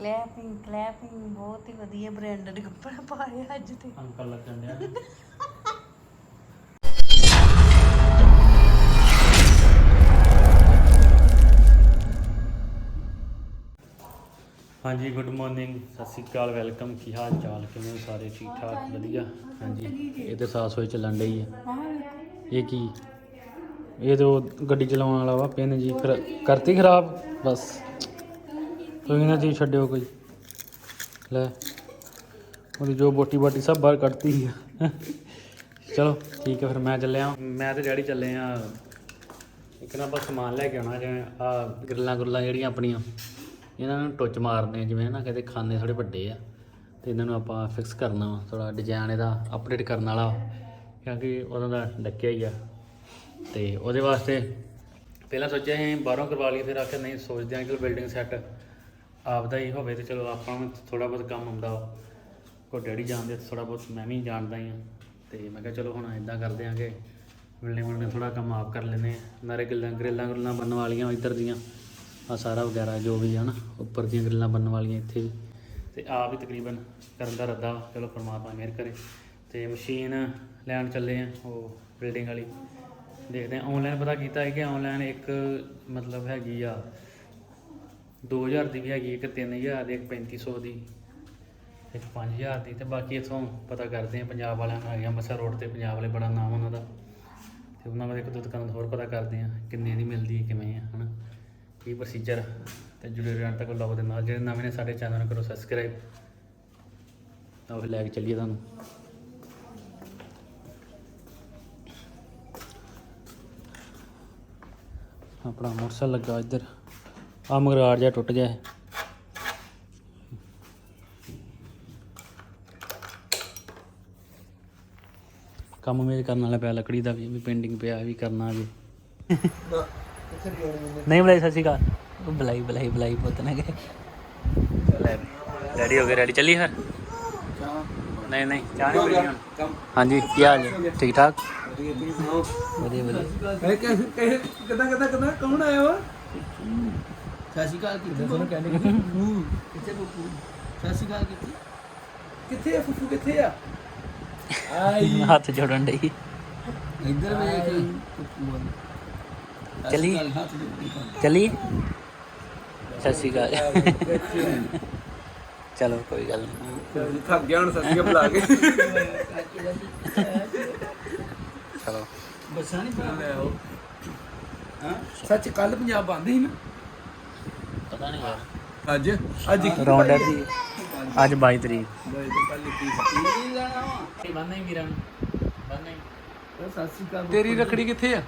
Clapping clapping ਬਹੁਤ ਹੀ ਵਧੀਆ branded ਕੱਪੜਾ ਪਾਇਆ ਅੱਜ ਤੇ। ਅੰਕਲ ਲੱਗਣ ਡਿਆ। ਹਾਂਜੀ ਗੁੱਡ ਮਾਰਨਿੰਗ ਸਤਿ ਸ਼੍ਰੀ ਅਕਾਲ ਵੈਲਕਮ ਕੀ ਹਾਲ ਚਾਲ ਕਿਵੇਂ ਹੋ ਸਾਰੇ? ਠੀਕ ਠਾਕ ਵਧੀਆ? ਹਾਂਜੀ ਇਹ ਤੇ ਸਾਸ ਹੋਏ ਚੱਲਣ ਡਈ ਹੈ। ਇਹ ਕੀ? ਇਹ ਤਾਂ ਗੱਡੀ ਚਲਾਉਣ ਵਾਲਾ ਵਾ ਪਿੰਨ ਜੀ ਫਿਰ ਕਰਤੀ ਖਰਾਬ? ਬਸ। ਤੁਸੀਂ ਨਾ ਜੀ ਛੱਡਿਓ ਕੋਈ। ਲੈ ਉਹਦੀ ਜੋ ਬੋਟੀ ਬਾਟੀ ਸਭ ਬਾਹਰ ਕੱਢਤੀ ਆ। ਚਲੋ ਠੀਕ ਹੈ ਫਿਰ ਮੈਂ ਚੱਲਿਆ। ਮੈਂ ਤੇ ਡੈਡੀ ਚੱਲੇ ਆ। ਇੱਕ ਨਾ ਬਸ ਸਮਾਨ ਲੈ ਕੇ ਆਉਣਾ ਜਿਵੇਂ ਆ ਗਰਲਾਂ ਗੁਰਲਾਂ ਜਿਹੜੀਆਂ ਆਪਣੀਆਂ ਇਹਨਾਂ ਨੂੰ ਟੁੱਚ ਮਾਰਨੇ ਜਿਵੇਂ ਨਾ ਕਹਿੰਦੇ ਖਾਨੇ ਥੋੜੇ ਵੱਡੇ ਆ। ਤੇ ਇਹਨਾਂ ਨੂੰ ਆਪਾਂ ਫਿਕਸ ਕਰਨਾ ਵਾ ਥੋੜਾ ਡਿਜ਼ਾਈਨ ਇਹਦਾ ਅਪਡੇਟ ਕਰਨ ਵਾਲਾ ਵਾ, ਕਿਉਂਕਿ ਉਹਨਾਂ ਦਾ ਡੱਕਿਆ ਹੀ ਆ। ਤੇ ਉਹਦੇ ਵਾਸਤੇ ਪਹਿਲਾਂ ਸੋਚਿਆ ਸੀ ਬਾਹਰੋਂ ਕਰਵਾ ਲਈਏ ਫਿਰ ਆਖਿਆ ਨਹੀਂ ਸੋਚਦੇ ਹਾਂ ਕਿ ਬਿਲਡਿੰਗ ਸੈੱਟ ਆਪਦਾ ਹੀ ਹੋਵੇ ਤੇ ਚਲੋ ਆਪਾਂ ਨੂੰ ਥੋੜਾ ਬਹੁਤ ਕੰਮ ਹੁੰਦਾ ਵਾ। ਕੋ ਡੈਡੀ ਜਾਣਦੇ ਤੇ ਥੋੜਾ ਬਹੁਤ ਮੈਂ ਵੀ ਜਾਣਦਾ ਹੀ ਹਾਂ ਤੇ ਮੈਂ ਕਿਹਾ ਚਲੋ ਹੁਣ ਇਦਾਂ ਕਰਦੇ ਹਾਂ ਕਿ ਮਿਲਣੇ ਬਣਨੇ ਥੋੜਾ ਕੰਮ ਆਪ ਕਰ ਲੈਨੇ ਆ। ਨਾਲੇ ਗਿੱਲਾਂ ਗਰੇਲਾਂ ਗੁਰਲਾਂ ਬਣਨ ਵਾਲੀਆਂ ਇੱਧਰ ਦੀਆਂ। ਆ ਸਾਰਾ ਵਗੈਰਾ ਜੋ ਵੀ ਹੈ ਨਾ, ਉੱਪਰ ਦੀਆਂ ਗਰੇਲਾਂ ਬਣਨ ਵਾਲੀਆਂ ਇੱਥੇ ਵੀ। ਤੇ ਆਪ ਹੀ ਤਕਰੀਬਨ ਕਰਨ ਦਾ ਰੱਦਾ ਚਲੋ ਪਰਮਾਤਮਾ ਮਿਹਰ ਕਰੇ। ਤੇ ਮਸ਼ੀਨ ਲੈਣ ਚੱਲੇ ਆ ਉਹ ਬਿਲਡਿੰਗ ਵਾਲੀ। ਦੇਖਦੇ ਆ ਆਨਲਾਈਨ ਪਤਾ ਕੀਤਾ ਹੈ ਕਿ ਆਨਲਾਈਨ ਇੱਕ ਮਤਲਬ ਹੈਗੀ ਆ 2000 ਦੀ ਵੀ ਹੈਗੀ ਇੱਕ 3000 ਦੀ, ਇੱਕ 3500 ਦੀ, ਇੱਕ 5000 ਦੀ ਤੇ ਬਾਕੀ ਇਥੋਂ ਪਤਾ ਕਰਦੇ ਆ ਪੰਜਾਬ ਵਾਲਿਆਂ ਨਾਲ ਹੈਗਾ ਅੰਮ੍ਰਿਤਸਰ ਰੋਡ ਤੇ ਪੰਜਾਬ ਵਾਲੇ ਬੜਾ ਨਾਮ ਉਹਨਾਂ ਦਾ। ਤੇ ਉਹਨਾਂ ਬਾਰੇ ਇੱਕ ਦੋ ਦੁਕਾਨਾਂ ਤੋਂ ਹੋਰ ਪਤਾ ਕਰਦੇ ਆ ਕਿੰਨੇ ਦੀ ਮਿਲਦੀ ਹੈ, ਕਿਵੇਂ ਆ ਹਨਾ। ਕੀ ਪ੍ਰੋਸੀਜਰ ਤੇ ਜੁੜੇ ਰਹਿਣ ਤੱਕ ਲੋਕ ਦੇ ਨਾਲ। ਜਿਹੜੇ ਨਵੇਂ ਨੇ ਸਾਡੇ ਚੈਨਲ ਨੂੰ ਕਰੋ ਸਬਸਕ੍ਰਾਈਬ ਤਾਂ ਉਹ ਲੈ ਕੇ ਚੱਲੀਏ ਤੁਹਾਨੂੰ। ਆਪਣਾ ਮੋਟਰਸਾਈਕਲ ਲੱਗਾ ਇੱਧਰ। ਆ ਮਗਰਾੜ ਜਿਹਾ ਟੁੱਟ ਗਿਆ ਕੰਮ ਮੇਰੇ ਕਰਨ ਵਾਲਾ ਪਿਆ, ਲੱਕੜੀ ਦਾ ਵੀ ਪੇਂਟਿੰਗ ਪਿਆ ਵੀ ਕਰਨਾ ਜੀ। ਨਹੀਂ ਬੁਲਾਈ, ਸਤਿ ਸ਼੍ਰੀ ਅਕਾਲ। ਬੁਲਾਈ ਬੁਲਾਈ ਬੁਲਾਈ ਪੁੱਤ ਨਾ ਗਏ ਲੈ ਰੈਡੀ ਹੋ ਗਏ ਰੈਡੀ ਚੱਲੀ ਫਿਰ? ਨਹੀਂ ਨਹੀਂ, ਚਾਹ ਨਹੀਂ ਪੀਣੀ ਹੁਣ। ਹਾਂਜੀ, ਕੀ ਹਾਲ ਹੈ? ਠੀਕ ਠਾਕ ਵਧੀਆ। ਵਧੀਆ ਕਿਦਾਂ ਕਿਦਾਂ ਕਿਦਾਂ? ਕੌਣ ਆਇਆ ਵਾ? ਸਤਿ ਸ਼੍ਰੀ ਅਕਾਲ ਕੀਤੀ ਤੁਹਾਨੂੰ ਕਹਿੰਦੇ ਕਿੱਥੇ ਫੁੱਫੂ? ਸਤਿ ਸ਼੍ਰੀ ਅਕਾਲ ਕੀਤੀ। ਕਿੱਥੇ ਆ ਫੁੱਫੂ? ਕਿੱਥੇ ਆ? ਆਈ। ਹੱਥ ਜੋੜਨ ਡਈ। ਇੱਧਰ ਵੇਖ। ਫੁੱਫੂ ਵੱਲ। ਚੱਲੀ। ਸਤਿ ਸ਼੍ਰੀ ਅਕਾਲ। ਕੋਈ ਗੱਲ ਨਹੀਂ ਥੱਕ ਗਿਆ ਹੁਣ ਸੱਚੀ ਬੁਲਾ ਕੇ। ਚਲੋ। ਬੱਸਾਂ ਨਹੀਂ ਬੁਲਾ ਲਿਆ ਉਹ ਹਾਂ? ਸੱਚ ਕੱਲ ਪੰਜਾਬ ਬੰਦ ਸੀ ਨਾ। ਪਤਾ ਨਹੀਂ ਯਾਰ। ਅੱਜ? ਅੱਜ ਰੌਂਡ ਦੀ ਅੱਜ 22 ਤਰੀਕ। ਬਾਈ ਤੇ ਕੱਲ ਕੀ ਕੀ ਲੈਣਾ ਵਾ ਬੰਦ ਨਹੀਂ ਵੀਰਾਂ ਬੰਦ ਨਹੀਂ ਸਤਿ ਸ਼੍ਰੀ ਅਕਾਲ ਤੇਰੀ ਰਖੜੀ ਕਿੱਥੇ ਆ?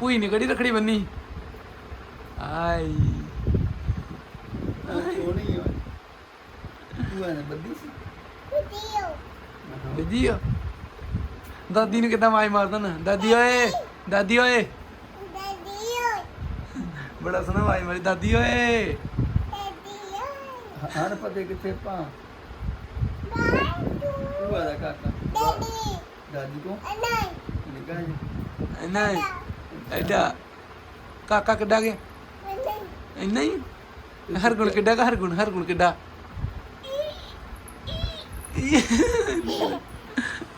ਭੂਈ ਨੇ ਕਿਹੜੀ ਰਖੜੀ ਬੰਨੀ? ਆਈ। ਸੋਹਣੀ ਆ? ਭੂਆ ਨੇ ਬੰਦੀ ਸੀ? ਵਧੀਆ ਆ। ਦਾਦੀ ਨੂੰ ਕਿੱਦਾਂ ਮਾਈ ਮਾਰਦਾ ਨਾ? ਦਾਦੀ ਓਏ ਦਾਦੀ ਓਏ। ਬੜਾ ਸੋਹਣਾ ਮਾਈ ਮਾਰੀ। ਦਾਦੀ ਓਏ। ਹਣ ਪਤੇ ਕਿੱਥੇ ਪਾ ਭੂਆ ਦਾ ਕਾਕਾ। ਦਾਦੀ। ਕੋ ਨਿਕਾ ਜੀ ਨਹੀਂ। ਐਡਾ ਕਾਕਾ ਕਿੱਡਾ ਗਿਆ? ਇੰਨਾ ਹੀ? ਹਰ ਗੁਣ ਕਿੱਡਾ ਗਾ ਹਰ ਗੁਣ ਹਰ ਗੁਣ ਕਿੱਡਾ?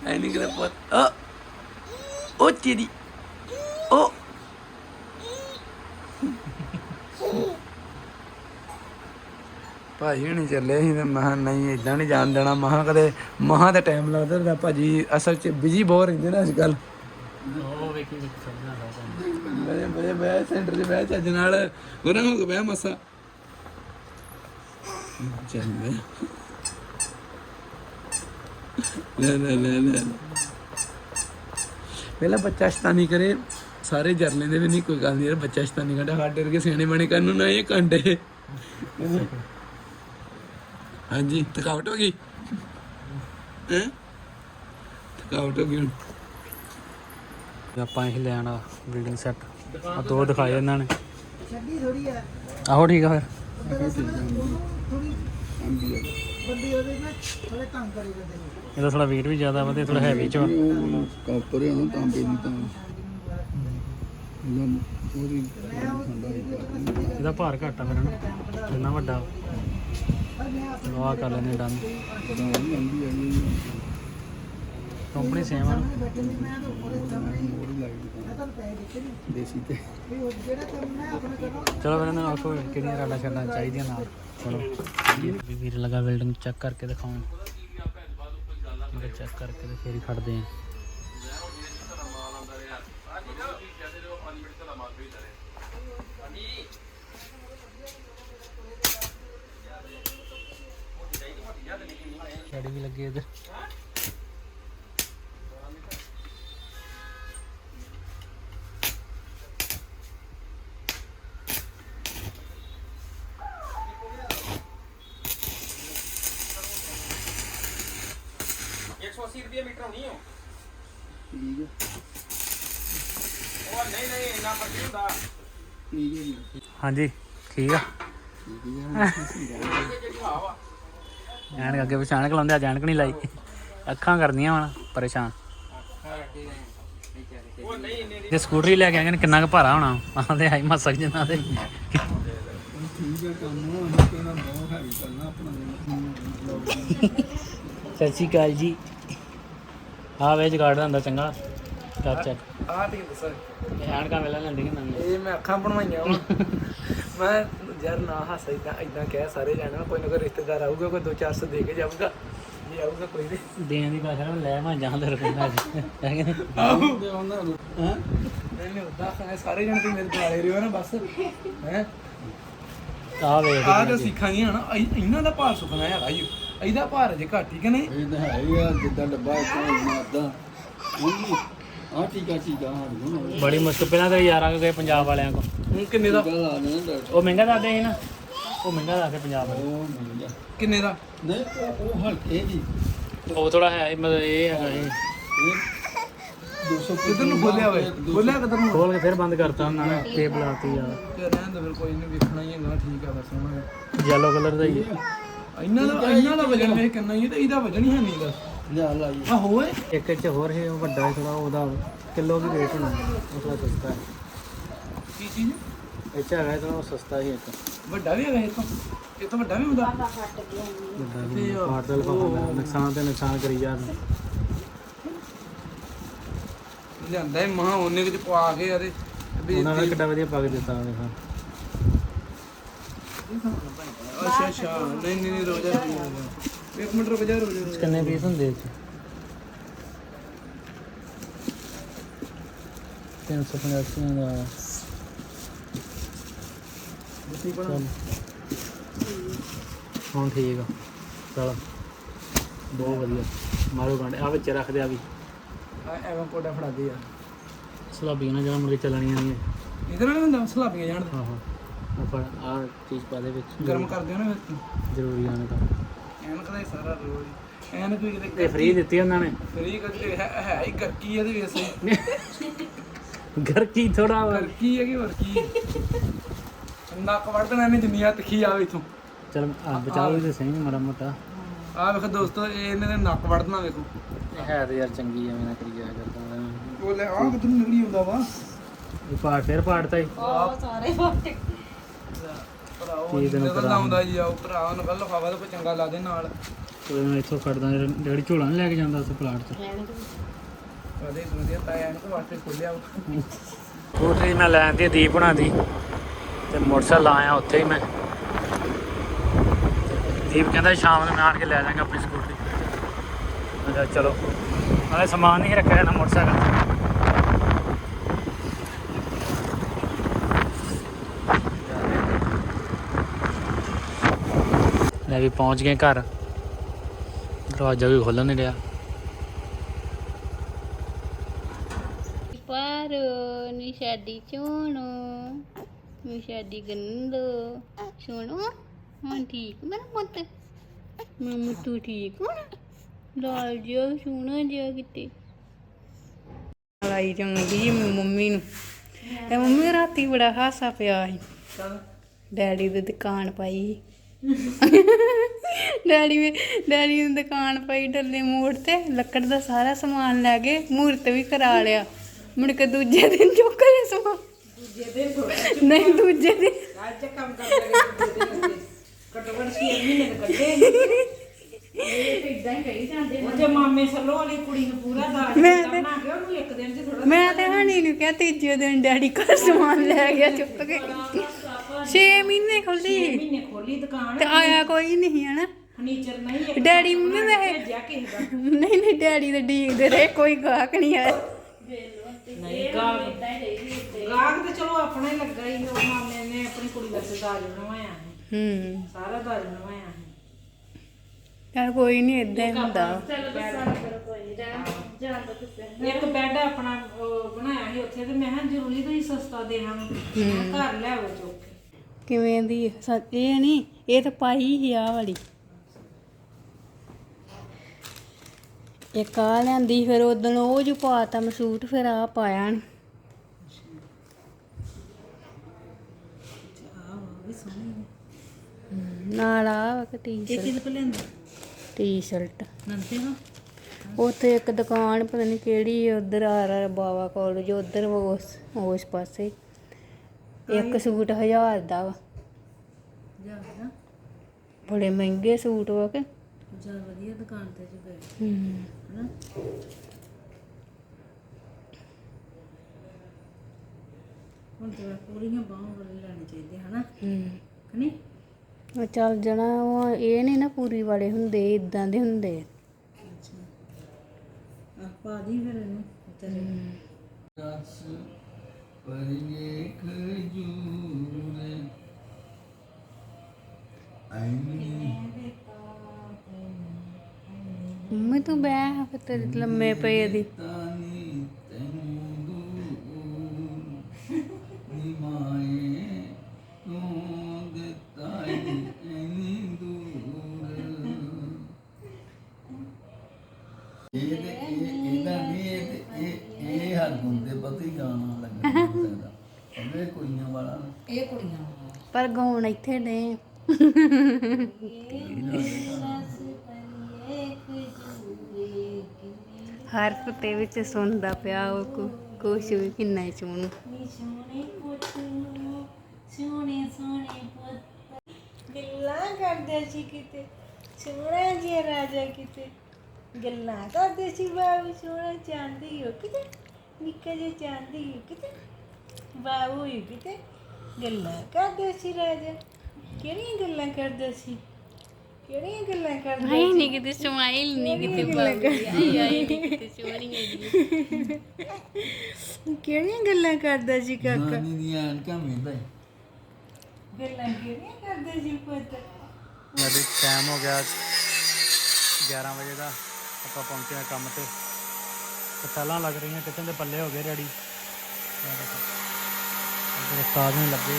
ਐ ਨਹੀਂ ਕਿਤੇ ਪੁੱਤ। ਓ। ਓ ਚੀਰੀ ਓ। ਭਾਜੀ ਹੁਣੀ ਚੱਲੇ ਸੀ ਤੇ ਮਹਾ ਨਹੀਂ ਇਦਾਂ ਨਹੀਂ ਜਾਣ ਦੇਣਾ। ਮਹਾ ਕਦੇ ਮਹਾ ਤੇ ਟਾਈਮ ਲੱਗਦਾ ਹੁੰਦਾ ਭਾਜੀ ਅਸਲ 'ਚ ਬਿਜ਼ੀ ਬਹੁਤ ਰਹਿੰਦੇ ਨੇ ਅੱਜ ਕੱਲ ਉਹ ਵੇਖੀ ਵੇਖੀ ਸਮਝਣਾ ਲੱਗਦਾ ਬੜੇ ਬੜੇ ਬੈ ਸੈਂਟਰ 'ਚ ਬਹਿ ਚੱਜ ਨਾਲ। ਉਹਨਾਂ ਨੂੰ ਬਹਿ ਮਸਾ। ਚੱਲ। ਬੈ ਲੈ ਲੈ ਲੈ ਲੈ। ਪਹਿਲਾਂ ਬੱਚਾ ਸ਼ਤਾਨੀ ਕਰੇ। ਸਾਰੇ ਜਰ ਲੈਂਦੇ ਵੀ ਨਹੀਂ ਕੋਈ ਗੱਲ ਨਹੀਂ ਯਾਰ ਬੱਚਾ ਸ਼ਤਾਨੀ ਕੱਢਾ ਸਾਡੇ ਵਰਗੇ ਸਿਆਣੇ ਬਣੇ ਕਰਨ ਨੂੰ ਨਾ ਇਹ ਕੰਡੇ ਹਾਂਜੀ ਥਕਾਵਟ ਹੋ ਗਈ? ਹੈ? ਥਕਾਵਟ ਹੋ ਗਈ ਹੁਣ? ਆਪਾਂ ਇਹ ਲੈਣ ਆ ਬਿਲਡਿੰਗ ਸੈੱਟ ਆ ਦੋ ਦਿਖਾਏ ਇਹਨਾਂ ਨੇ। ਆਹੋ ਠੀਕ ਆ ਫਿਰ। ਇਹਦਾ ਥੋੜਾ weight ਵੀ ਜ਼ਿਆਦਾ ਵਾ ਤੇ ਥੋੜਾ ਹੈਵੀ ਚ ਵਾ। ਕਾਪਰ ਹੈ ਨਾ ਤਾਂਬੇ ਦੀ ਤਾਂ ਲੰਮ ਉਹਦੀ ਠੰਡਾ ਹੀ ਇਹਦਾ ਭਾਰ ਘੱਟ ਆ ਫਿਰ ਨਾ ਜਿੰਨਾ ਵੱਡਾ ਲਵਾ ਕਰ ਲੈਨੇ ਡਨ ਕੰਪਨੀ ਸੇਮ ਆ ਦੇਸੀ ਤੇ। ਚਲੋ ਇਹਨਾਂ ਨੂੰ ਕਿਹੜੀਆਂ ਰਾਡਾ ਛੱਡਾਂ ਚਾਹੀਦੀਆਂ ਨਾਲ। ਚਲੋ। ਵੀਰ ਲਗਾ ਬਿਲਡਿੰਗ ਚੈੱਕ ਕਰਕੇ ਦਿਖਾਉਣ। ਚੈੱਕ ਕਰਕੇ ਤੇ ਫੇਰ ਹੀ ਖੜਦੇ ਆ ਛੜੀ ਵੀ ਲੱਗੀ ਇਧਰ ਠੀਕ ਹੈ ਉਹ ਨਹੀਂ ਨਹੀਂ ਇੰਨਾ ਫ਼ਰਕ ਹੁੰਦਾ। ਠੀਕ ਹੈ ਹਾਂਜੀ ਠੀਕ ਆ। ਐਨਕ ਅੱਗੇ ਪਛਾਣਕ ਲਾਉਂਦੇ ਆ ਜਾਣਕ ਨਹੀਂ ਲਾਈ। ਅੱਖਾਂ ਕਰਦੀਆਂ ਹੁਣ ਪਰੇਸ਼ਾਨ। ਜੇ ਸਕੂਟਰੀ ਲੈ ਕੇ ਆਏ ਨੇ ਕਿੰਨਾ ਕੁ ਭਾਰਾ ਹੋਣਾ। ਆਂਦੇ ਆਈ ਮਸਕ ਜਨਾ ਆਪਣਾ ਸਤਿ ਸ਼੍ਰੀ ਅਕਾਲ ਜੀ। ਆ ਵੇ ਜਗਾੜ ਦਾ ਹੁੰਦਾ ਚੰਗਾ। ਕਰ ਚੈੱਕ ਆ ਠੀਕ ਦੱਸਾਂ ਐਨਕਾਂ ਵੇਲਾ ਲੈਂਦੀ ਕਿ ਨੰਨੇ ਇਹ ਮੈਂ ਅੱਖਾਂ ਬਣਵਾਈਆਂ ਮੈਂ ਯਾਰ ਨਾ ਹੱਸ ਇਦਾਂ ਇਦਾਂ ਕਹਿ ਸਾਰੇ ਜਾਣੇ ਕੋਈ ਨਾ ਕੋਈ ਰਿਸ਼ਤੇਦਾਰ ਆਊਗਾ ਕੋਈ 2-400 ਦੇ ਕੇ ਜਾਊਗਾ। ਜੇ ਆਊਗਾ ਕੋਈ ਨਹੀਂ ਦੇਣ ਦੀ ਭਾਸ਼ਾ ਨੂੰ ਲੈ ਮੈਂ ਜਾਂ ਤੇ ਰੁਕਣਾ ਜੀ। ਆਹੋ। ਦੇ ਉਹਨਾਂ ਨੂੰ ਹਾਂ? ਨਹੀਂ ਨਹੀਂ ਉਦਾਂ ਖਾਣੇ ਸਾਰੇ ਜਣੇ ਤੇ ਮੇਰੇ ਦੁਆਲੇ ਰਿਓ ਨਾ ਬਸ। ਹੈ? ਆ ਵੇ ਆਹ ਤਾਂ ਸਿੱਖਾਂਗੇ ਹਨਾ ਇਹ- ਇਹਨਾਂ ਦਾ ਭਾਰ ਸੁਖਣਾ ਹੈਗਾ ਜੀ ਇਹਦਾ ਭਾਰ ਜੇ ਘੱਟ ਹੀ ਕਿ ਨਹੀਂ? ਇਹ ਤਾਂ ਹੈ ਹੀ ਆ ਜਿੱਦਾਂ ਡੱਬਾ ਇੱਥੋਂ ਮਾਰਦਾ ਹਾਂਜੀ ਆ ਠੀਕ ਆ ਠੀਕ ਆ ਹਾਂ ਨੂੰ ਬੜੀ ਮੁਸ਼ਕਲ ਪਹਿਲਾਂ ਤੇ ਯਾਰਾਂ ਕੋ ਗਏ ਪੰਜਾਬ ਵਾਲਿਆਂ ਕੋ ਹੁਣ ਕਿੰਨੇ ਦਾ? ਗੱਲ ਆ ਨਾ ਡਾਕਟਰ। ਉਹ ਮਹਿੰਗਾ ਦੱਸਦੇ ਸੀ ਨਾ। ਉਹ ਮਹਿੰਗਾ ਦੱਸਦੇ ਪੰਜਾਬ ਵਾਲੇ। ਉਹ ਕਿੰਨੇ ਦਾ? ਨਹੀਂ ਉਹ- ਉਹ ਹਲਕੇ ਜੀ। ਉਹ ਥੋੜਾ ਹੈ ਮਤਲਬ ਇਹ ਹੈਗਾ ਇਹ। ਇਹ 200 ਕਿੱਧਰ ਨੂੰ ਖੋਲਿਆ ਵੇ ਖੋਲਿਆ ਕਿੱਧਰ ਨੂੰ? ਖੋਲ ਕੇ ਫਿਰ ਬੰਦ ਕਰਤਾ ਉਹਨਾਂ ਨੇ ਟੇਪ ਲਾਤੀ ਯਾਰ। ਤੇ ਰਹਿਣ ਦੇ ਫਿਰ ਕੋਈ ਨਹੀਂ ਵੇਖਣਾ ਹੀ ਹੈਗਾ ਠੀਕ ਆ ਬਸ ਹੁਣ। ਯੈਲੋ ਕਲਰ ਦਾ ਹੀ ਹੈ। ਇਹਨਾਂ ਦਾ ਇਹਨਾਂ ਦਾ ਵਜਨ ਵੇਖ ਕਿੰਨਾ ਹੀ ਹੈ ਤੇ ਇਹਦਾ ਵਜਨ ਹੀ ਹੈ ਨਹੀਂ ਦਾ ਲਿਆ ਲਾਈ ਆ ਹੋਏ ਇੱਕ ਚ ਹੋਰ ਹੈ ਉਹ ਵੱਡਾ ਹੈ ਥੋੜਾ ਉਹਦਾ ਕਿਲੋ ਵੀ ਰੇਟ ਹੋਣਾ ਉਹ ਥੋੜਾ ਸਸਤਾ ਹੈ ਕੀ ਚੀਜ਼? ਇਹ ਚ ਹੈਗਾ ਥੋੜਾ ਸਸਤਾ ਹੀ ਇੱਕ। ਵੱਡਾ ਵੀ ਹੈਗਾ ਇਹ ਤੋਂ ਇਹ ਤੋਂ ਵੱਡਾ ਵੀ ਹੁੰਦਾ? ਵੱਡਾ ਵੀ ਪਾਰਟ ਦਾ ਲਿਫਾਫਾ ਨੁਕਸਾਨ ਤੇ ਨੁਕਸਾਨ ਕਰੀ ਜਾ ਰਹੇ ਲਿਆਂਦਾ ਇਹ ਮਹਾ ਉਹਨੇ ਵਿੱਚ ਪਵਾ ਕੇ ਇਹਦੇ ਵੀ ਉਹਨਾਂ ਨੇ ਕਿੱਡਾ ਵਧੀਆ ਪਾ ਕੇ ਦਿੱਤਾ ਉਹਨੇ ਹਾਂ ਅੱਛਾ ਅੱਛਾ ਨਹੀਂ ਨਹੀਂ ਨਹੀਂ ਰੋਜਾ ਇੱਕ ਮਿੰਟ ਰੁਕ ਜਾ ਰੁਕ ਕਿੰਨੇ ਪੀਸ ਹੁੰਦੇ ਚ 385 ਦਾ। ਚੱਲ। ਹੁਣ ਠੀਕ ਆ। ਚਲ। ਬਹੁਤ ਵਧੀਆ। ਮਾਰੋ ਗਾਂਡੇ ਆ ਵਿੱਚ ਰੱਖਦੇ ਆ ਵੀ। ਐਵੇਂ ਕੋਡਾ ਫੜਾ ਦੇ ਯਾਰ। ਸਲਾਬੀਆਂ ਨਾਲ ਜਿਹੜਾ ਮੁੜ ਕੇ ਚੱਲਣੀਆਂ ਨਹੀਂ ਇਹਦੇ ਨਾਲ ਹੁੰਦਾ? ਸਲਾਬੀਆਂ ਜਾਣ ਦੇ। ਹਾਂ ਹਾਂ। ਪਰ ਆ ਚੀਜ਼ ਪਾ ਦੇ ਵਿੱਚ। ਗਰਮ ਕਰ ਦਿਓ ਨਾ ਜ਼ਰੂਰੀ ਆਣੇ ਤਾਂ। ਐਨਕ ਦਾ ਹੀ ਸਾਰਾ ਰੋਜ਼ ਐਨਕ ਵੀ ਕਿਤੇ ਇਹ ਫ੍ਰੀ ਦਿੱਤੀ ਉਹਨਾਂ ਨੇ। ਫਰੀ ਕਦੇ ਹੈ ਹੈ ਹੀ ਗਰਕੀ ਇਹਦੇ ਵੀ ਅਸੇ। ਘਰ ਕੀ ਥੋੜਾ ਗਰਕੀ ਹੈ ਕਿ ਹੋਰ ਕੀ ਨੱਕ ਵੜ ਦੇਣਾ ਇਹਨੇ ਦੁਨੀਆ ਤਿੱਖੀ ਆਵੇ ਇਥੋਂ। ਚਲ ਬਚਾਓ ਤੇ ਸਹੀ ਮਾੜਾ ਮੋਟਾ। ਆ ਵੇਖੋ ਦੋਸਤੋ ਇਹ ਇਹਨੇ ਦੇ ਨੱਕ ਵੜਨਾ ਵੇਖੋ। ਇਹ ਹੈ ਤੇ ਯਾਰ ਚੰਗੀ ਐਵੇਂ ਨਾ ਕਰੀ ਜਾਇਆ ਕਰਦਾ ਉਹ ਲੈ ਆ ਕਿੱਥੋਂ ਨਿਕਲੀ ਹੁੰਦਾ ਵਾ? ਇਹ ਪਾੜ ਫਿਰ ਪਾੜਤਾ ਹੀ। ਉਹ ਸਾਰੇ ਫੋਟੇ ਕੀ ਤੈਨੂੰ ਜੀ ਭਰਾ ਉਹਨੂੰ ਕੱਲ ਲਫਾਵਾ ਤਾਂ ਕੋਈ ਚੰਗਾ ਲਾ ਦੇ ਨਾਲ। ਕੋਈ ਮੈਂ ਇੱਥੋਂ ਕੱਢਦਾ ਡੈਡੀ ਝੋਲਾ ਨਹੀਂ ਲੈ ਕੇ ਜਾਂਦਾ ਉਸ ਪਲਾਟ 'ਚ ਕਦੇ ਵਧੀਆ ਤਾਇਆ ਇਹਨੂੰ ਵਾਸਤੇ ਖੋਲਿਆ ਵਾ। ਸਕੂਟਰੀ ਮੈਂ ਲੈਣ ਦੀ ਦੀਪ ਬਣਾ ਦੀ। ਤੇ ਮੋਟਰਸਾਈਕਲ ਆਇਆ ਉੱਥੇ ਹੀ ਮੈਂ। ਦੀਪ ਕਹਿੰਦਾ ਸ਼ਾਮ ਨੂੰ ਮੈਂ ਆਣ ਕੇ ਲੈ ਜਾਵਾਂਗਾ ਆਪਣੀ ਸਕੂਟਰੀ। ਮੈਂ ਕਿਹਾ ਚਲੋ। ਨਾਲੇ ਸਮਾਨ ਨਹੀਂ ਰੱਖਿਆ ਨਾ ਮੋਟਰਸਾਈਕਲ। ਲੈ ਵੀ ਪਹੁੰਚ ਗਏ ਘਰ। ਦਰਵਾਜ਼ਾ ਵੀ ਖੋਲ੍ਹਣ ਨਹੀਂ ਰਿਹਾ। ਪਾਰੋ ਨੀ ਸਾਡੀ ਚੋਣੋ ਨੀ ਸਾਡੀ ਗੰਦੋ। ਸੁਣੋ ਹਾਂ ਠੀਕ ਮੇਰਾ ਪੁੱਤ? ਮਮੂ ਤੂੰ ਠੀਕ ਹੋ ਲਾਲ ਜਿਹਾ ਸੋਹਣਾ ਜਿਹਾ ਕਿਤੇ। ਲੜਾਈ ਚੰਗੀ ਜੀ ਮੰਮੀ ਨੂੰ। ਤੇ ਮੰਮੀ ਰਾਤੀ ਬੜਾ ਹਾਸਾ ਪਿਆ ਸੀ। ਡੈਡੀ ਦੀ ਦੁਕਾਨ ਪਾਈ ਡੈਡੀ ਨੇ ਡੈਡੀ ਨੇ ਦੁਕਾਨ ਪਾਈ ਡੱਲੇ ਮੋੜ ਤੇ ਲੱਕੜ ਦਾ ਸਾਰਾ ਸਮਾਨ ਲੈ ਗਏ ਮੂਰਤ ਵੀ ਕਰਾ ਲਿਆ। ਮੁੜ ਕੇ ਦੂਜੇ ਦਿਨ ਚੁੱਕ ਲਿਆ ਸਮਾਨ ਦੂਜੇ ਦਿਨ ਨਹੀਂ ਦੂਜੇ ਦਿਨ। ਘੱਟੋ ਘੱਟ 6 ਮਹੀਨੇ ਦੇ ਕੱਢੇ ਇਹ ਤੇ ਇਦਾਂ ਹੀ ਕਹੀ ਜਾਂਦੇ ਨੇ। ਉਹ ਮਾਮੇ ਸੱਲੋ ਵਾਲੀ ਕੁੜੀ ਨੂੰ ਪੂਰਾ ਦਾਜ ਮੈਂ ਦਿੱਤਾ ਬਣਾ ਕੇ ਉਹਨੂੰ ਇੱਕ ਦਿਨ ਚ ਥੋੜਾ ਮੈਂ ਤੇ ਹਣੀ ਨੂੰ ਕਿਹਾ ਤੀਜੇ ਦਿਨ ਡੈਡੀ ਘਰ ਸਮਾਨ ਲੈ ਗਿਆ ਚੁੱਪ ਕੇ। 6 ਮਹੀਨੇ ਖੁੱਲੀ। ਮਹੀਨੇ ਖੋਲੀ ਦੁਕਾਨ। ਤੇ ਆਇਆ ਕੋਈ ਨਹੀਂ ਹਨਾ? ਫਰਨੀਚਰ ਨਹੀਂ ਇੱਕ ਡੈਡੀ ਮੰਮੀ ਵੈਸੇ ਭੇਜਿਆ ਕਿਸੇ ਦਾ। ਨਹੀਂ ਨਹੀਂ ਡੈਡੀ ਦੇ ਡੀਕਦੇ ਰਹੇ ਕੋਈ ਗਾਹਕ ਨਹੀਂ ਆਇਆ। ਨਹੀਂ ਗਾਹਕ ਗਾਹਕ ਤੇ ਚਲੋ ਆਪਣਾ ਹੀ ਲੱਗਾ ਹੀ ਉਹ ਮਾਮੇ ਨੇ ਆਪਣੀ ਕੁੜੀ ਦਾ ਦਾਜ ਬਣਵਾਇਆ ਸੀ। ਹੂੰ। ਸਾਰਾ ਦਾਜ ਬਣਵਾਇਆ ਸੀ। ਯਾਰ ਕੋਈ ਨਹੀਂ ਇਦਾਂ ਹੀ ਹੁੰਦਾ। ਇੱਕ ਬੈੱਡ ਆਪਣਾ ਉਹ ਬਣਾਇਆ ਸੀ ਉੱਥੇ ਤੇ ਮੈਂ ਕਿਹਾ ਜ਼ਰੂਰੀ ਤੁਸੀਂ ਸਸਤਾ ਦੇਣਾ। ਮੈਂ ਘਰ ਲੈ ਆਓ ਚੁੱਕ ਕਿਵੇਂ ਦੀ? ਸ- ਇਹ ਨਹੀਂ ਇਹ ਤਾਂ ਪਾਈ ਹੀ ਆ ਵਾਲੀ। ਇੱਕ ਆ ਲੈਂਦੀ ਫਿਰ ਉਦੋਂ ਉਹ ਜੋ ਪਾਤਾ ਮੈਂ ਸੂਟ ਫਿਰ ਆ ਪਾਇਆ ਨੀ। ਹਮ, ਨਾਲ ਆ ਟੀ-ਸ਼ਰਟ ਲੈਂਦਾ ਟੀ-ਸ਼ਰਟ ਨੰਦੇ ਹਾਂ ਉੱਥੇ ਇੱਕ ਦੁਕਾਨ ਪਤਾ ਨਹੀਂ ਕਿਹੜੀ ਉਧਰ ਆ ਰ ਬਾਵਾ ਕਾਲਜ ਉਧਰ ਉਸ ਉਸ ਪਾਸੇ। ਇੱਕ ਸੂਟ ਹਜ਼ਾਰ ਦਾ ਵਾ। ਜ਼ਿਆਦਾ ਬੜੇ ਮਹਿੰਗੇ ਸੂਟ ਵਾ ਕੇ। ਜ਼ਿਆਦਾ ਵਧੀਆ ਦੁਕਾਨ ਤੇ ਜੋ ਗਏ ਹੂੰ। ਹਨਾ? ਹੁਣ ਤੇ ਪੂਰੀਆਂ ਬਾਹਾਂ ਵਾਲੇ ਲੈਣੇ ਚਾਹੀਦੇ ਹਨਾ? ਹੂੰ। ਨਹੀਂ? ਉਹ ਚੱਲ ਜਣਾ ਉਹ ਇਹ ਨਹੀਂ ਨਾ ਪੂਰੀ ਵਾਲੇ ਹੁੰਦੇ ਇਦਾਂ ਦੇ ਹੁੰਦੇ। ਆ। ਆ ਪਾ ਦੀ ਫਿਰ ਇਹਨੂੰ ਤੇਰੇ ਰਸ ਪਰੇਖ ਜੂਰੇ ਆਈਨੀ। ਮੰਮੀ ਤੂੰ ਬਹਿ ਫਿਰ ਲੰਮੇ ਪਏ ਦੀ। ਤਾਨੀ ਤੈਨੂੰ ਦੂਰ ਨਿਮਾਏ ਹਰ ਗੁੰਦੇ ਪਤਾ ਗਾਣਾ ਲੱਗਦਾ ਅਬੇ ਕੁੜੀਆਂ ਵਾਲਾ ਇਹ ਕੁੜੀਆਂ ਪਰ ਗਾਉਣ ਇੱਥੇ ਨੇ। ਹਰ ਫਤੇ ਵਿੱਚ ਸੁਣਦਾ ਪਿਆ ਉਹ ਕੁ- ਕੁਛ ਵੀ ਕਿੰਨਾ ਹੀ ਸੋਹਣਾ। ਸੋਹਣੇ ਪੁੱਤ ਗੱਲਾਂ ਕਰਦੇ ਸੀ ਕਿਤੇ ਸੋਹਣਾ ਜਿਹਾ ਰਾਜਾ ਕਿਤੇ। ਗੱਲਾਂ ਕਰਦੇ ਸੀ ਬਾਬੂ ਸੋਹਣਾ ਚਾਂਦੀ ਹੋ। ਕਿਤੇ ਨਿੱਕਾ ਜਿਹਾ ਚਾਂਦੀ ਹੋ ਕਿਤੇ? ਬਾਬੂ ਹੀ ਕਿਤੇ? ਗੱਲਾਂ ਕਰਦੇ ਸੀ ਰਾਜਾ। ਕਿਹੜੀਆਂ ਗੱਲਾਂ ਕਰਦਾ ਸੀ? ਕਿਹੜੀਆਂ ਗੱਲਾਂ ਕਰਦਾ ਆਈ ਨਹੀਂ ਕਿਤੇ ਸਮਾਈਲ ਨਹੀਂ ਕਿਤੇ ਬਾਬੂ ਆਈ ਆਈ ਨਹੀਂ ਕਿਤੇ ਸੋਹਣੀ ਹੈਗੀ। ਕਿਹੜੀਆਂ ਗੱਲਾਂ ਕਰਦਾ ਸੀ ਨਾਨੀ ਦੀਆਂ ਅਣਕਾਂ ਵੇਂਦਾ ਗੱਲਾਂ ਕਿਹੜੀਆਂ ਕਰਦਾ ਸੀ ਪੁੱਤ? ਟਾਈਮ ਹੋ ਗਿਆ 11 ਵਜੇ ਦਾ। ਆਪਾਂ ਪਹੁੰਚੇ ਹਾਂ ਕੰਮ ਤੇ। ਪਤਾਲਾਂ ਲੱਗ ਰਹੀਆਂ ਕਿਚਨ ਦੇ ਪੱਲੇ ਹੋ ਗਏ ਰੈਡੀ ਮੇਰੇ ਉਸਤਾਦ ਨਹੀਂ ਲੱਗੇ।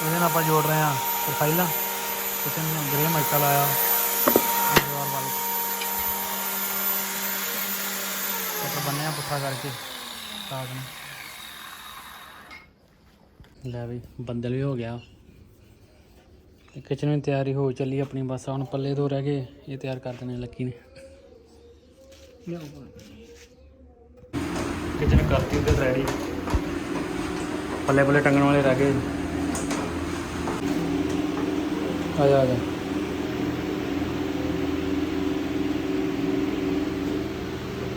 ਇਹਦੇ ਨਾਲ ਆਪਾਂ ਜੋੜ ਰਹੇ ਹਾਂ ਪ੍ਰੋਫਾਈਲਾਂ। ਕਿਚਨ ਨੂੰ ਗ੍ਰੇ ਮਾਈਕਾ ਲਾਇਆ ਦੀਵਾਰ ਵੱਲ। ਆਪਾਂ ਬੰਨਿਆ ਪੁੱਠਾ ਕਰਕੇ ਉਸਤਾਦ ਨੂੰ। ਲੈ ਵੀ ਬੰਦਲ ਵੀ ਹੋ ਗਿਆ। ਕਿਚਨ ਦੀ ਤਿਆਰੀ ਹੋ ਚੱਲੀ ਆਪਣੀ, ਬਸ ਹੁਣ ਪੱਲੇ ਦੋ ਰਹਿ ਗਏ। ਇਹ ਤਿਆਰ ਕਰ ਦੇਣੇ ਲੱਕੀ ਨੇ। ਕਿਚਨ ਕਰਤੀ ਉਹਦੇ ਰੈਡੀ ਪੱਲੇ ਪੱਲੇ ਟੰਗਣ ਵਾਲੇ ਰਹਿ ਗਏ। ਆ ਜਾ ਆ ਜਾ।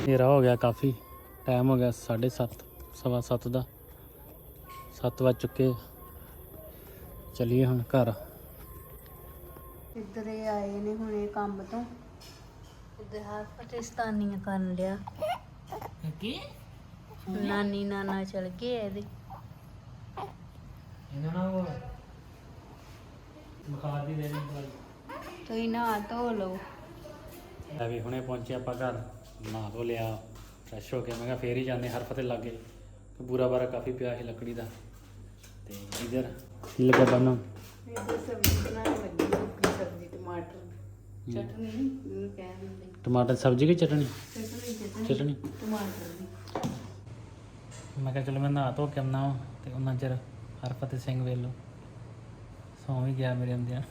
ਹਨੇਰਾ ਹੋ ਗਿਆ ਕਾਫੀ। ਟਾਈਮ ਹੋ ਗਿਆ 7:30 ਸਵਾ 7 ਦਾ। 7 ਵੱਜ ਚੁੱਕੇ। ਚਲੀਏ ਹੁਣ ਘਰ। ਇੱਧਰ ਆਏ ਨੇ ਹੁਣੇ ਕੰਮ ਤੋਂ। ਇੱਧਰ ਹਰ ਪਾਕਿਸਤਾਨੀਆਂ ਕਰਨ ਲਿਆ ਕੀ? ਨਾਨੀ ਨਾਨਾ ਚਲ ਗਏ ਇਹਦੇ। ਇਹਨਾਂ ਨਾਲ ਉਹ ਬੁਖਾਰ ਦੀ ਦੇਣੀ ਤੁਸੀਂ ਨਹਾ ਧੋ ਲਓ। ਲੈ ਵੀ ਹੁਣੇ ਪਹੁੰਚੇ ਆਪਾਂ ਘਰ। ਨਹਾ ਧੋ ਲਿਆ ਫਰੈਸ਼ ਹੋ ਕੇ ਮੈਂ ਕਿਹਾ ਫੇਰ ਹੀ ਜਾਂਦੇ ਹਰ ਫਤੇ ਲੱਗੇ। ਕਿ ਬੂਰਾ ਬਾਰਾ ਕਾਫੀ ਪਿਆ ਸੀ ਲੱਕੜੀ ਦਾ। ਤੇ ਇਧਰ ਕੀ ਲੱਗਾ ਬੰਨੋ ਇੱਧਰ ਸਬਜ਼ੀ ਬਣਾਉਣ ਲੱਗੀ ਸੁੱਕੀ ਸਬਜ਼ੀ ਟਮਾਟਰ। ਚਟਨੀ ਨੂੰ ਕਹਿੰਦੇ ਟਮਾਟਰ ਸਬਜ਼ੀ ਕੀ ਚਟਣੀ ਚਟਨੀ ਚਟਨੀ। ਚਟਣੀ ਟਮਾਟਰ ਦੀ। ਮੈਂ ਕਿਹਾ ਚਲੋ ਮੈਂ ਨਹਾ ਧੋ ਕੇ ਆਉਣਾ ਵਾਂ ਤੇ ਉਹਨਾਂ ਚਿਰ ਹਰ ਫਤੇ ਸਿੰਘ ਵੇਲੋ ਸੌਂ ਵੀ ਗਿਆ ਮੇਰੇ ਹੁੰਦਿਆਂ।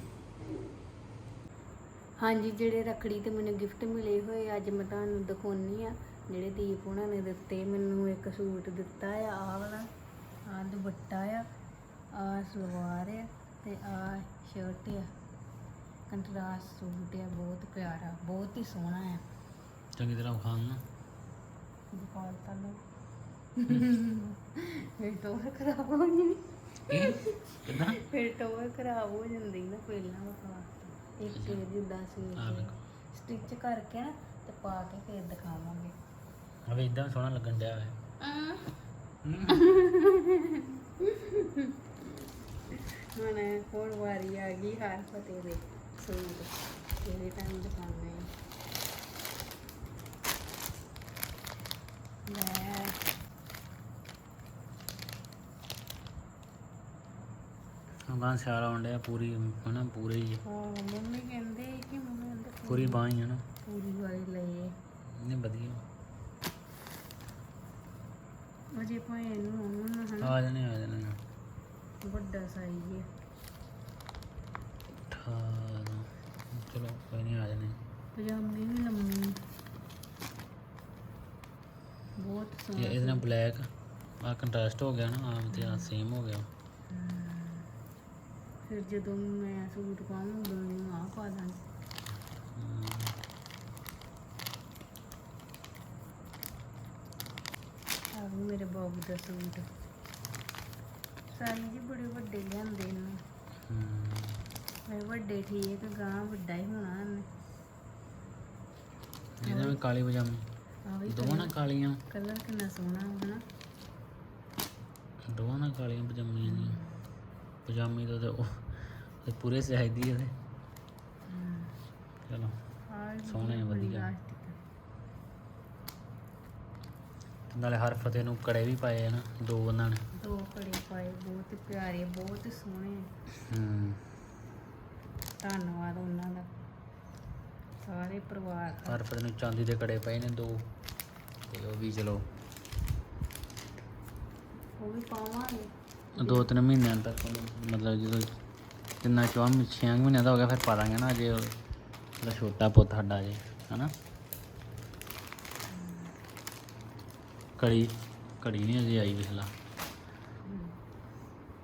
ਹਾਂਜੀ ਜਿਹੜੇ ਰਖੜੀ ਤੇ ਮੈਨੂੰ ਗਿਫਟ ਮਿਲੇ ਹੋਏ ਅੱਜ ਮੈਂ ਤੁਹਾਨੂੰ ਦਿਖਾਉਣੀ ਆ। ਜਿਹੜੇ ਦੀਪ ਉਹਨਾਂ ਨੇ ਦਿੱਤੇ ਮੈਨੂੰ ਇੱਕ ਸੂਟ ਦਿੱਤਾ ਆ ਆਹ ਵਾਲਾ। ਆਹ ਦੁਪੱਟਾ ਆ ਆ ਸਲਵਾਰ ਆ ਤੇ ਆ ਸ਼ਰਟ ਆ। ਕੰਟਰਾਸਟ ਸੂਟ ਆ ਬਹੁਤ ਪਿਆਰਾ ਬਹੁਤ ਹੀ ਸੋਹਣਾ ਆ। ਚੰਗੀ ਤਰ੍ਹਾਂ ਖਾਣ ਨਾ। ਦਿਖਾਲ ਤਾਂ ਲੋ ਫਿਰ ਟੋਰ ਖਰਾਬ ਹੋ ਜਾਣੀ ਕਿੱਦਾਂ? ਫਿਰ ਟੋਰ ਖਰਾਬ ਹੋ ਜਾਂਦੀ ਨਾ ਪਹਿਲਾਂ ਵਿਖਾ। ਇੱਕ ਜਿੱਦਾਂ ਸੀ ਸਟਿਚ ਕਰਕੇ ਨਾ ਤੇ ਪਾ ਕੇ ਫਿਰ ਦਿਖਾਵਾਂਗੇ। ਅਵੇ ਇਦਾਂ ਸੋਹਣਾ ਲੱਗਣ ਡਿਆ ਹੈ ਹੁਣ ਹੁਣ ਵਾਰੀ ਆ ਗਈ ਹਰ ਫਤਿਹ ਦੇ। ਸੂਟ ਜਿਹੜੇ ਤੁਹਾਨੂੰ ਦਿਖਾਉਣੇ ਆ? ਲੈ ਬਾਂਹ ਸਿਆਲ ਆਉਣ ਡਿਆ ਪੂਰੀ ਹਨਾ ਪੂਰੇ ਹੀ। ਹਾਂ ਮੰਮੀ ਕਹਿੰਦੇ ਕਿ ਮੰਮੀ ਕਹਿੰਦੇ ਪੂਰੀ ਬਾਂਹ ਹੀ ਆ ਨਾ। ਪੂਰੀ ਵਾਰੀ ਲਈਏ ਨਹੀਂ ਵਧੀਆ। ਅਜੇ ਭਾਵੇਂ ਇਹਨੂੰ ਉਹਨੂੰ ਨਾ ਹਨਾ? ਆ ਜਾਣੇ ਆ ਜਾਣੇ। ਵੱਡਾ ਸਾਈਜ਼ ਹੈ ਅਠਾਰਾਂ ਚਲੋ ਕੋਈ ਨਹੀਂ ਆ ਜਾਣੇ ਪਜਾਮੀ ਵੀ ਲੰਮੀ ਬਹੁਤ ਇਹ ਸੋਹਣਾ ਇਹਦੇ ਨਾਲ ਬਲੈਕ ਆ ਕੰਟਰਾਸਟ ਹੋ ਗਿਆ ਨਾ ਆਮ ਤੇ ਆ ਸੇਮ ਹੋ ਗਿਆ। ਫਿਰ ਜਦੋਂ ਮੈਂ ਸੂਟ ਪਾਵਾਂ ਉਦੋਂ ਨੂੰ ਆਹ ਪਾ ਦਾਂਗੀ। ਆ ਵੀ ਮੇਰੇ ਬਾਬੂ ਦਾ ਸੂਟ। ਸਾਈਜ਼ ਹੀ ਬੜੇ ਵੱਡੇ ਲਿਆਂਦੇ ਨੇ ਹਮ, ਮੈਂ ਵੱਡੇ ਠੀਕ ਗਾਂ ਵੱਡਾ ਹੀ ਹੋਣਾ ਇਹਨੇ। ਇਹਦੇ ਵਿੱਚ ਕਾਲੀ ਪਜਾਮੀ। ਆ ਵੀ ਦੋਵਾਂ ਨਾਲ ਕਾਲੀਆਂ। ਕਲਰ ਕਿੰਨਾ ਸੋਹਣਾ ਹਨਾ? ਦੋਵਾਂ ਨਾਲ ਕਾਲੀਆਂ ਪਜਾਮੀਆਂ ਜੀ ਪਜਾਮੀ ਤਾਂ ਉਹਦੇ ਉਹ ਤੇ ਪੂਰੇ ਸਾਈਜ਼ ਦੀ ਉਹਦੇ ਚਲੋ ਸੋਹਣੇ ਆ, ਵਧੀਆ। ਨਾਲੇ ਹਰ ਫਤਿਹ ਨੂੰ ਕੜੇ ਵੀ ਪਾਏ ਆ ਨਾ ਦੋ ਉਹਨਾਂ ਨੇ। ਦੋ ਕੜੇ ਪਾਏ ਬਹੁਤ ਪਿਆਰੇ ਬਹੁਤ ਸੋਹਣੇ ਹੂੰ। ਧੰਨਵਾਦ ਉਹਨਾਂ ਦਾ। ਸਾਰੇ ਪਰਿਵਾਰ ਦਾ। ਹਰ ਫਤਿਹ ਨੂੰ ਚਾਂਦੀ ਦੇ ਕੜੇ ਪਏ ਨੇ ਦੋ। ਤੇ ਉਹ ਵੀ ਚਲੋ। ਉਹ ਵੀ ਪਾਵਾਂਗੇ। ਦੋ ਤਿੰਨ ਮਹੀਨਿਆਂ ਤੱਕ ਉਹਨੂੰ ਮਤਲਬ ਜਦੋਂ ਕਿੰਨਾ ਚੌਂ ਛੇ ਮਹੀਨਿਆਂ ਦਾ ਹੋ ਗਿਆ ਫਿਰ ਪਾ ਦਾਂਗੇ ਨਾ ਜੇ ਉਹਦਾ ਛੋਟਾ ਪੁੱਤ ਸਾਡਾ ਜੇ ਹਨਾ? ਕੜੀ ਕੜੀ ਨਹੀਂ ਅਜੇ ਆਈ ਵਿਖਲਾ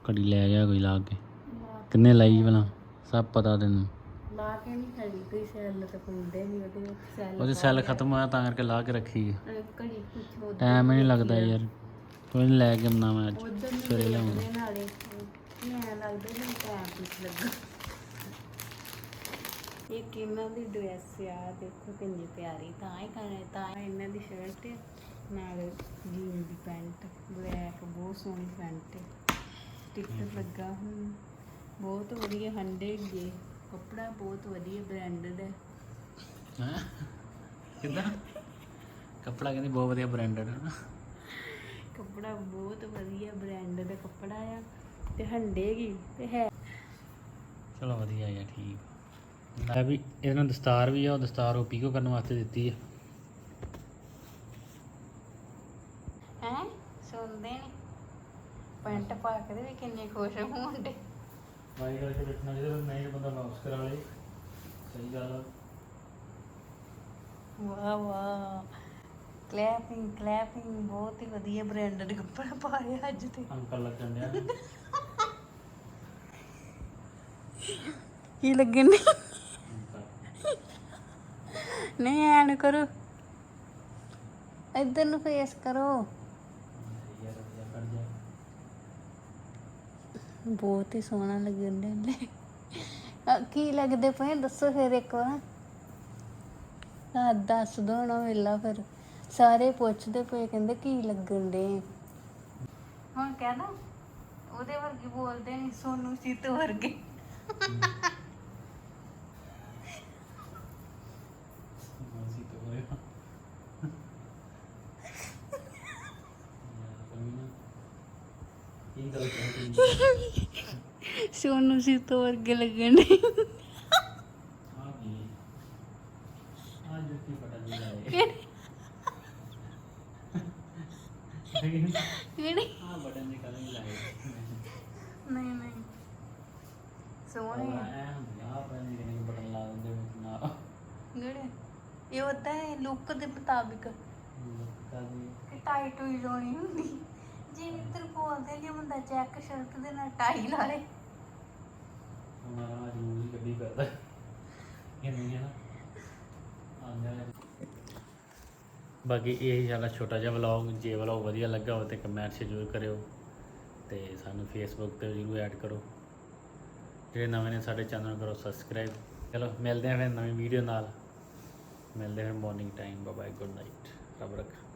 ਕੜੀ ਲੈ ਗਿਆ ਕੋਈ ਲਾ ਕੇ। ਕਿੰਨੇ ਲਾਈ ਭਲਾ ਸਭ ਪਤਾ ਤੈਨੂੰ। ਲਾ ਕੇ ਨਹੀਂ ਖੜੀ ਕੋਈ ਸੈੱਲ ਤੇ ਪੁੰਦੇ ਨਹੀਂ ਉਹਦੇ ਵਿੱਚ ਸੈੱਲ ਉਹਦੇ ਸੈੱਲ ਖਤਮ ਹੋਇਆ ਤਾਂ ਕਰਕੇ ਲਾ ਕੇ ਰੱਖੀ ਹੈ ਘੜੀ ਕੁਛ ਉਧਰ ਟਾਈਮ ਹੀ ਨਹੀਂ ਲੱਗਦਾ ਯਾਰ। ਕੋਈ ਨੀ ਲੈ ਕੇ ਆਉਣਾ ਮੈਂ ਅੱਜ ਉਧਰ ਨੂੰ ਸਵੇਰੇ ਲਿਆਉਂਗਾ। ਦੇਖਦੇ ਨਾਲੇ। ਮੈਂ ਲੱਗਦਾ ਨਹੀਂ ਟਾਈਮ ਕੁਛ ਲੱਗਾ। ਇਹ ਕਿੰਨਾ ਦੀ ਡਰੈਸ ਆ ਦੇਖੋ ਕਿੰਨੀ ਪਿਆਰੀ। ਤਾਂ ਹੀ ਕਰੇ ਤਾਂ ਇਹਨਾਂ ਦੀ ਸ਼ਰਟ ਨਾਲ ਜੀਨ ਦੀ ਪੈਂਟ ਬਲੈਕ ਬਹੁਤ ਸੋਹਣੀ ਪੈਂਟ ਸਟਿਕਰ ਲੱਗਾ ਹੁਣ ਬਹੁਤ ਵਧੀਆ ਹੰਡੇ ਗੇ ਕੱਪੜਾ ਬਹੁਤ ਵਧੀਆ ਬ੍ਰਾਂਡਡ ਹੈ। ਹੈਂ? ਕਿੱਦਾਂ? ਕੱਪੜਾ ਕਹਿੰਦੀ ਬਹੁਤ ਵਧੀਆ ਬ੍ਰਾਂਡਡ ਹੈ ਕੱਪੜਾ ਬਹੁਤ ਵਧੀਆ ਬ੍ਰਾਂਡਡ ਕੱਪੜਾ ਆ ਤੇ ਹੰਡੇਗੀ ਤੇ ਹੈ। ਚਲੋ ਵਧੀਆ ਯਾਰ ਠੀਕ। ਲੈ ਵੀ ਇਹਦੇ ਨਾਲ ਦਸਤਾਰ ਵੀ ਆ ਉਹ ਦਸਤਾਰ ਉਹ ਪੀਕੋ ਕਰਨ ਵਾਸਤੇ ਦਿੱਤੀ ਆ। ਹੈ? ਸੁਣਦੇ ਨੇ। ਪੈਂਟ ਪਾ ਕੇ ਵੀ ਕਿੰਨੇ ਖੁਸ਼ ਹੋਣਦੇ ਵਾਈ ਕਰਕੇ ਬੈਠਣਾ ਜਿਹਦੇ ਨਹੀਂ ਬੰਦਾ ਵਾਪਸ ਕਰਾ ਲੇ ਸਹੀ ਗੱਲ ਆ। ਵਾਹ ਵਾਹ। ਕਲੈਪਿੰਗ ਕਲੈਪਿੰਗ ਬਹੁਤ ਹੀ ਵਧੀਆ ਬ੍ਰਾਂਡਡ ਕੱਪੜਾ ਪਾਇਆ ਅੱਜ ਤੇ। ਅੰਕਲ ਲੱਗਣ ਡਿਆ। ਕੀ ਲੱਗਣ ਨਹੀਂ ਨਹੀਂ ਐਨ ਕਰੋ। ਇੱਧਰ ਨੂੰ ਫੇਸ ਕਰੋ ਯਾਰ ਯਾਰ ਕੱਢ ਜਾ ਬਹੁਤ ਹੀ ਸੋਹਣਾ ਲੱਗਣ ਦੇ ਨੇ ਕੀ ਲੱਗਦੇ ਪਏ? ਦੱਸੋ ਫਿਰ ਇੱਕ ਵਾਰ। ਆ ਦੱਸ ਦੋ ਨਾ ਵੇਲਾ ਫਿਰ। ਸਾਰੇ ਪੁੱਛਦੇ ਪਏ ਕਹਿੰਦੇ ਕੀ ਲੱਗਣ ਦੇ ਹੁਣ ਕਹਿਣਾ ਉਹਦੇ ਵਰਗੇ ਬੋਲਦੇ ਨਹੀਂ ਸੋਨੂ ਸੀਤੋ ਵਰਗੇ ਮਾਸੀ ਤੋਂ ਹੋਰੇ ਕੀ ਗੱਲ ਕਰਦੀ ਸੋਨੂ ਸੀਤੋ ਵਰਗੇ ਲੱਗਣ ਦੇ ਆ ਕਿਹੜੀ? ਆ ਬਟਨ ਨਿਕਲ ਨਹੀਂ ਲਾਏ ਨਹੀਂ। ਨਹੀਂ ਸੋਹਣੇ ਆ। ਐ ਹੁੰਦੀ ਬਟਨ ਲਾ ਦਿੰਦੇ ਨਾ। ਜਿਹੜੇ ਇਹ ਹੁੰਦਾ ਹੈ ਲੁੱਕ ਦੇ ਮੁਤਾਬਿਕ। ਕਿ ਟਾਈਟ ਹੋਈ ਲਾਉਣੀ ਹੁੰਦੀ। ਜੇ ਮਿੱਤਰ ਬੋਲਦੇ ਲਈ ਮੁੰਡਾ ਚੈੱਕ ਸ਼ਰਟ ਦੇ ਨਾਲ ਟਾਈ ਲਾ ਲੇ ਹੁਣ ਆ ਜੂਸ ਹੀ ਕਰਦਾ ਇਹ ਨਹੀਂ ਹੈ ਨਾ ਆਂਦਾ ਬਾਕੀ ਇਹ ਹੀ ਸਾਡਾ ਛੋਟਾ ਜਿਹਾ ਵਲੌਗ ਜੇ ਵਲੌਗ ਵਧੀਆ ਲੱਗਾ ਹੋਵੇ ਤੇ ਕਮੈਂਟ ਜ਼ਰੂਰ ਕਰਿਓ ਤੇ ਸਾਨੂੰ ਫੇਸਬੁੱਕ ਤੇ ਜ਼ਰੂਰ ਐਡ ਕਰੋ। ਜਿਹੜੇ ਨਵੇਂ ਨੇ ਸਾਡੇ ਚੈਨਲ ਨੂੰ ਕਰੋ ਸਬਸਕ੍ਰਾਈਬ ਚਲੋ, ਮਿਲਦੇ ਹਾਂ ਫਿਰ ਨਵੀਂ ਵੀਡੀਓ ਨਾਲ। ਮਿਲਦੇ ਹਾਂ morning time bye bye good night ਰੱਬ ਰੱਖਾ।